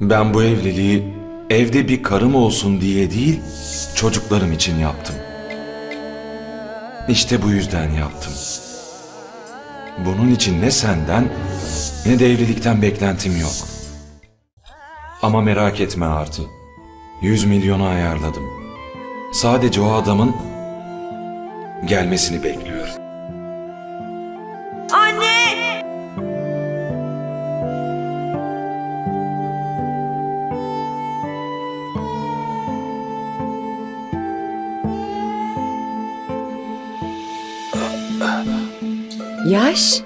Ben bu evliliği evde bir karım olsun diye değil, çocuklarım için yaptım. İşte bu yüzden yaptım. Bunun için ne senden ne de evlilikten beklentim yok. Ama merak etme Artı. 100 milyonu ayarladım. Sadece o adamın gelmesini bekliyorum. Anne! Yaş,